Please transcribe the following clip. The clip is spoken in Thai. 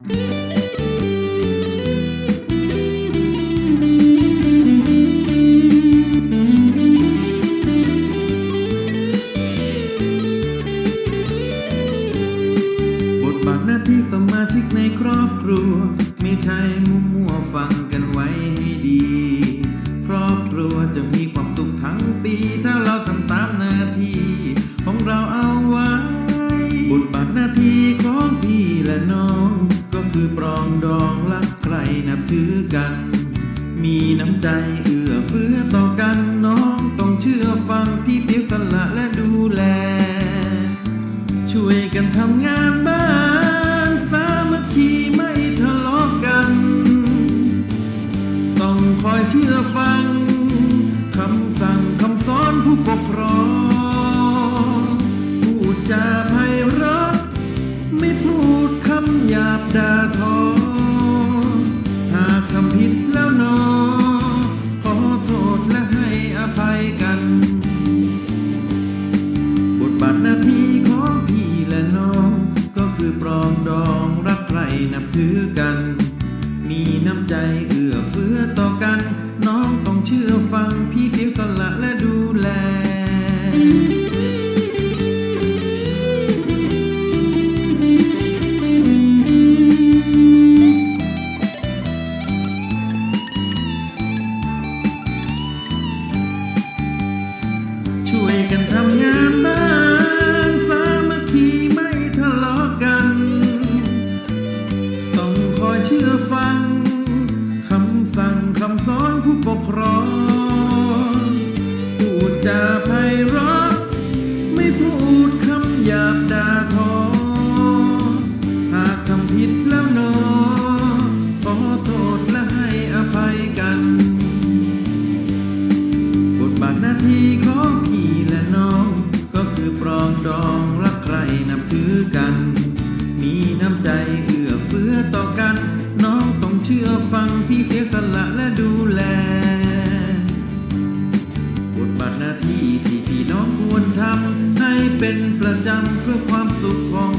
บทบาทหน้าที่สมาชิกในครอบครัว ไม่ใช่มัวมัวๆฟัง ปรองดองรักใครนับถือกัน มีน้ำใจเอื้อเฟื้อต่อกันน้องต้องเชื่อฟังพี่เสียสละและดูแล ช่วยกันทำงานบ้านสามัคคีไม่ทะเลาะกัน ต้องคอยเชื่อฟัง ใจเอื้อเฟื้อต่อกัน น้องต้องเชื่อฟังพี่เสียสละและดูแล ช่วยกันทำงานบ้าน หยาบด่าทอหากทำผิดแล้วนอขอโทษและให้อภัยกัน บทบาทหน้าที่ของพี่และน้อง ก็คือปรองดองรักใครนับถือกัน มีน้ำใจเอื้อเฟื้อต่อกัน น้องต้องเชื่อฟังพี่เสียสละ ที่ที่พี่น้องควรทำให้เป็นประจำเพื่อความสุขของ